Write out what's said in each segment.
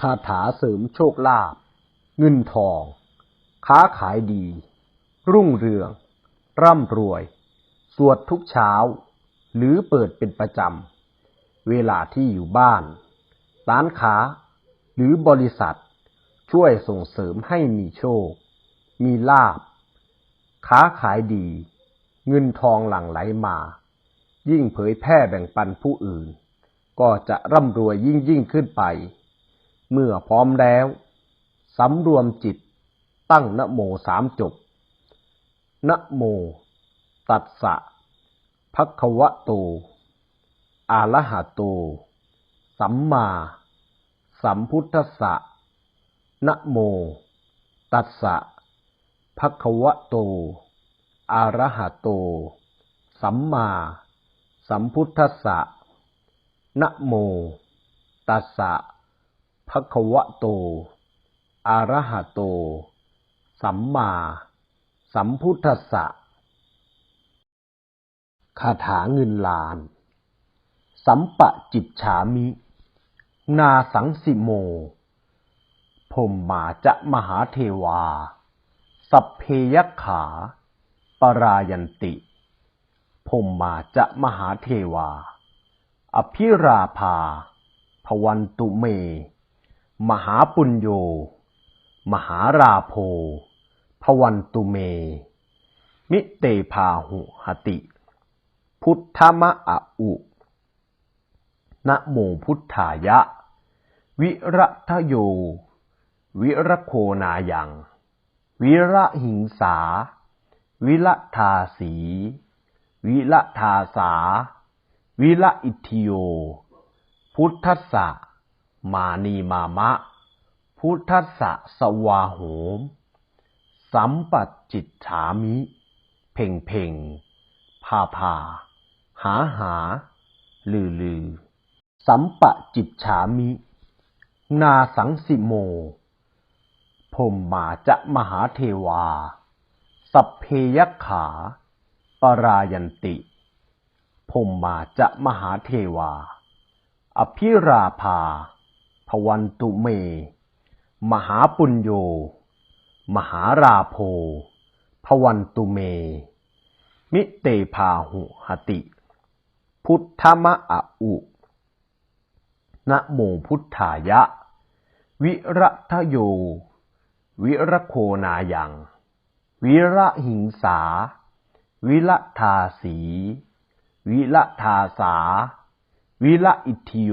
คาถาเสริมโชคลาภเงินทอง ค้าขายดี รุ่งเรือง ร่ำรวย สวดทุกเช้า หรือเปิดเป็นประจำ เวลาที่อยู่บ้าน ร้านค้า หรือบริษัท ช่วยส่งเสริมให้มีโชค มีลาบ ค้าขายดี เงินทองหลั่งไหลมา ยิ่งเผยแพร่แบ่งปันผู้อื่น ก็จะร่ำรวยยิ่งยิ่งขึ้นไป เมื่อพร้อมแล้วสำรวมจิตตั้งนโมสามจบนโม ตัสสะภะคะวะโต อะระหะโต สัมมา สัมพุทธัสสะนโม ตัสสะภะคะวะโต อะระหะโต สัมมา สัมพุทธัสสะนโม ตัสสะ ภะควะโต อะระหะโต สัมมาสัมพุทธัสสะคาถาเงินล้าน สัมปะจิตฉามิ นาสังสิโมพรหมาจะมหาเทวา สัพเพยขา ปรายันติพรหมาจะมหาเทวา อภิราภา พวันตุเม มหาปุญโย มหาราโพพวันตุเม มิเตพาหุหติ พุทธมะอะอุนะโมพุทธายะ วิรัตโย วิรโคนายัง วิระหิงสา วิละทาสี วิละทาสา วิละอิทิโย พุทธสสะ มานีมามะ พุทธะสวาโหม สัมปัจจิตฉามิ เพ่งเพ่งพาพาหาหา ลือลือ สัมปะจิตฉามิ นาสังสิโมพรหมาจะมหาเทวา สัพเพยขา ปรายันติพรหมาจะมหาเทวา อภิราภา พวันตุเม มหาปุญโย มหาราโพพวันตุเม มิเตพาหุหติ พุทธมะอะอุนะโมพุทธายะ วิรัตโย วิรโคนายัง วิระหิงสา วิละทาสี วิละทาสา วิละอิทิโย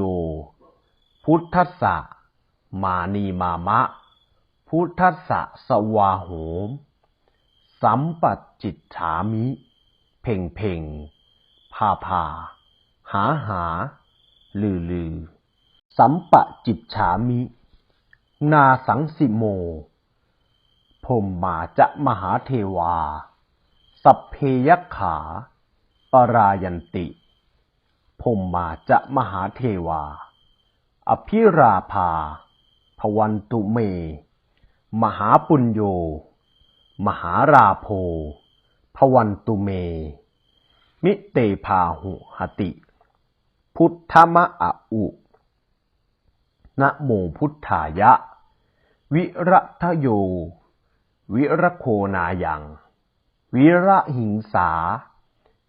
พุทธัสสะมานีมามะ พุทธัสสะสวาโหม สัมปัจจิตฉามิ เพ่งเพ่งพาพาหาหา ลือลือ สัมปะจิตฉามิ นาสังสิโมพรหมาจะมหาเทวา สัพเพยขา ปรายันติพรหมาจะมหาเทวา อภิราภา พวันตุเม มหาปุญโย มหาราโพพวันตุเม มิเตพาหุหติ พุทธมะอะอุนะโมพุทธายะ วิรัตโย วิรโคนายัง วิระหิงสา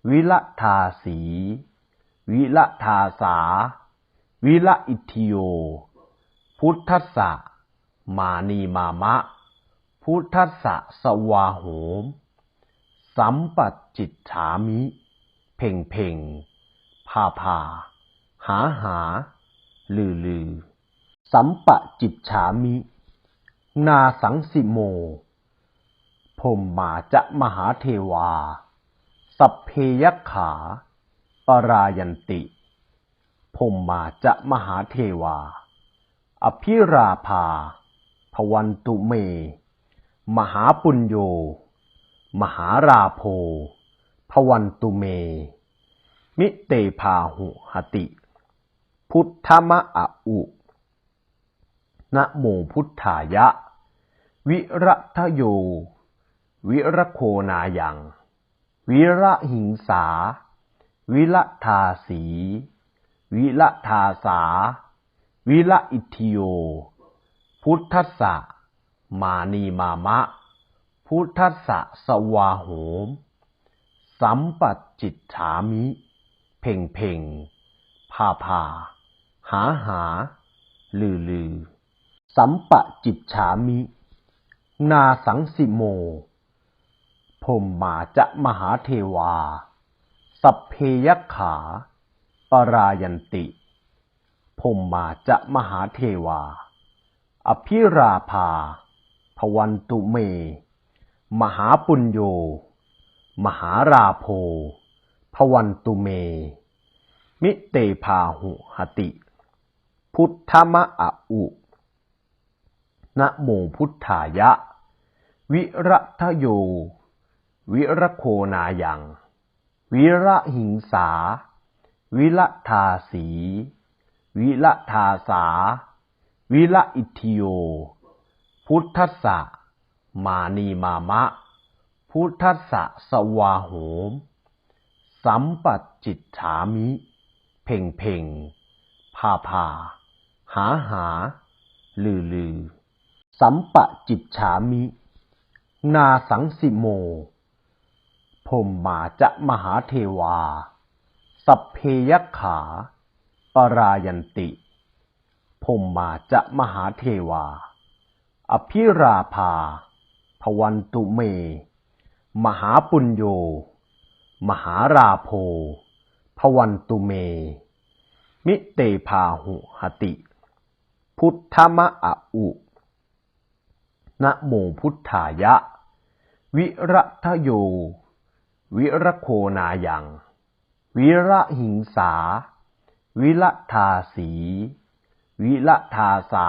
วิละทาสี วิละทาสา วิละอิทิโย พุทธัสสะมานีมามะ พุทธัสสะสวาโหม สัมปัจจิตฉามิ เพ่งเพ่งพาพา หาหา ลือลือ สัมปะจิตฉามิ นาสังสิโมพรหมาจะมหาเทวา สัพเพยขา ปรายันติ พรหมาจะมหาเทวา อภิราภา พวันตุเม มหาปุญโย มหาราโพ พวันตุเม มิเตพาหุหติ พุทธมะอะอุนะโมพุทธายะ วิรัตโย วิรโคนายัง วิระหิงสา วิละทาสี วิละทาสา วิละอิทิโย พุทธัสสะมานีมามะ พุทธัสสะสวาโหม สัมปัจจิตฉามิ เพ่งเพ่งพาพา หาหา ลือลือ สัมปะจิตฉามิ นาสังสิโมพรหมาจะมหาเทวา สัพเพยขา ปรายันติพรหมาจะมหาเทวา อภิราภา พวันตุเม มหาปุญโย มหาราโพพวันตุเม มิเตพาหุหติ พุทธมะอะอุนะโมพุทธายะ วิรัตโย วิรโคนายัง วิระหิงสา วิละทาสี วิละทาสา วิละอิทิโย พุทธัสสะมานีมามะ พุทธัสสะสวาโหม สัมปัจจิตฉามิ เพ่งเพ่งพาพาหาหา ลือลือ สัมปะจิตฉามิ นาสังสิโมพรหมาจะมหาเทวา สัพเพยัคขา ปรายันติพรหมาจะมหาเทวา อภิราภา พวันตุเม มหาปุญโย มหาราโพพวันตุเม มิเตพาหุหติ พุทธมะอะอุนะโมพุทธายะ วิรัตโย วิรโคนายัง วิระหิงสา วิละทาสี วิละทาสา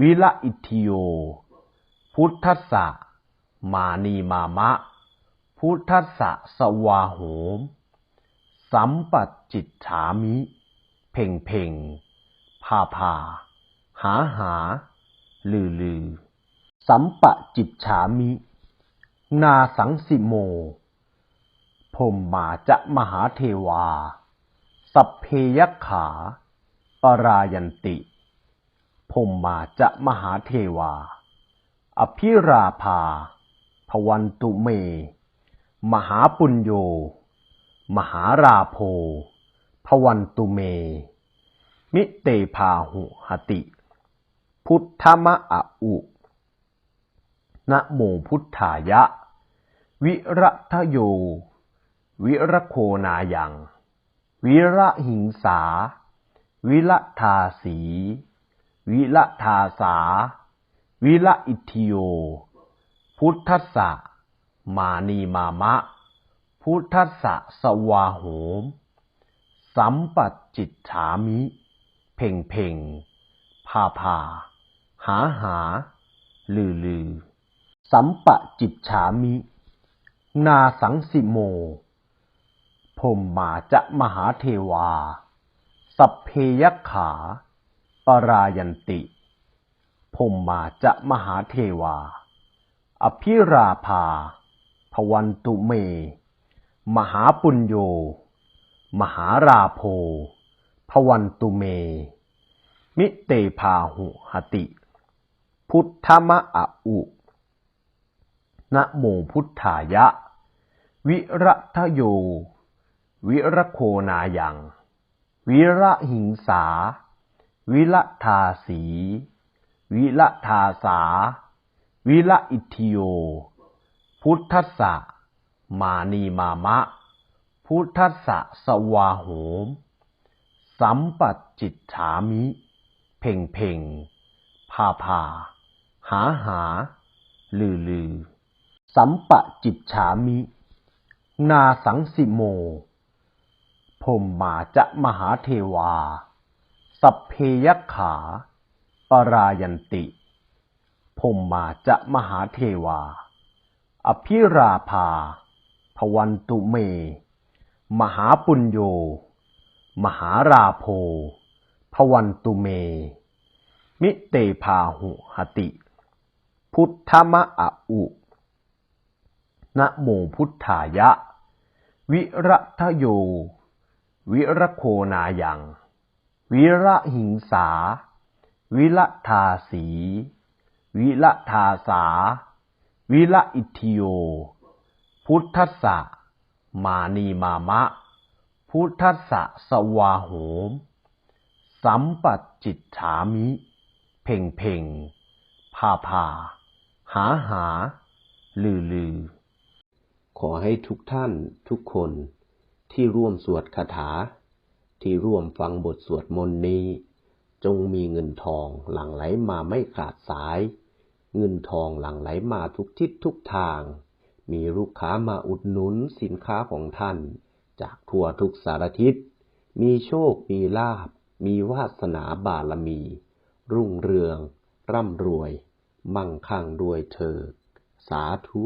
วิละอิทิโย พุทธัสสะมานีมามะ พุทธัสสะสวาโหม สัมปัจจิตฉามิ เพ่งเพ่งพาพาหาหา ลือลือ สัมปะจิตฉามิ นาสังสิโม พรหมาจะมหาเทวา สัพเพยขา ปรายันติพรหมาจะมหาเทวา อภิราภา พวันตุเม มหาปุญโย มหาราโพพวันตุเม มิเตพาหุหติ พุทธมะอะอุนะโมพุทธายะ วิรัตโย วิรโคนายัง วิระหิงสา วิละทาสี วิละทาสา วิละอิทธิโย พุทธัสสะมานีมามะ พุทธัสสะสวาโหม สัมปัจจิตฉามิ เพ่งเพ่งพาพาหาหา ลือลือ สัมปะจิตฉามิ นาสังสิโม พรหมาจะมหาเทวา สัพเพยขา ปรายันติพรหมาจะมหาเทวา อภิราภาพวันตุเม มหาปุญโย มหาราโพพวันตุเม มิเตพาหุหติ พุทธมะอะอุนะโมพุทธายะ วิรัตโย วิรโคนายัง วิระหิงสา วิละทาสี วิละทาสา วิละอิทธิโย พุทธัสสะมานีมามะ พุทธัสสะสวาโหม สัมปัจจิตฉามิ เพ่งเพ่งพาพาหาหา ลือลือ สัมปะจิตฉามิ นาสังสิโม พรหมาจะมหาเทวา สัพเพยขา ปรายันติพรหมาจะมหาเทวา อภิราภา พวันตุเม มหาปุญโย มหาราโพพวันตุเม มิเตพาหุหติ พุทธมะอะอุนะโมพุทธายะ วิรัตโย วิรโคนายัง วิระหิงสา วิละทาสี วิละทาสา วิละอิทิโย พุทธสะมานีมามะ พุทธสสะสวาโหม สัมปัจจิตฉามิ เพ่งเพ่งพาพาหาหา ลือลือ ขอให้ทุกท่านทุกคน ที่ร่วมสวดคาถา ที่ร่วมฟังบทสวดมนต์นี้ จงมีเงินทองหลั่งไหลมาไม่ขาดสาย เงินทองหลั่งไหลมาทุกทิศทุกทาง มีลูกค้ามาอุดหนุนสินค้าของท่าน จากทั่วทุกสารทิศ มีโชค มีลาบ มีวาสนาบารมี รุ่งเรือง ร่ำรวย มั่งคั่งด้วยเถิดสาธุ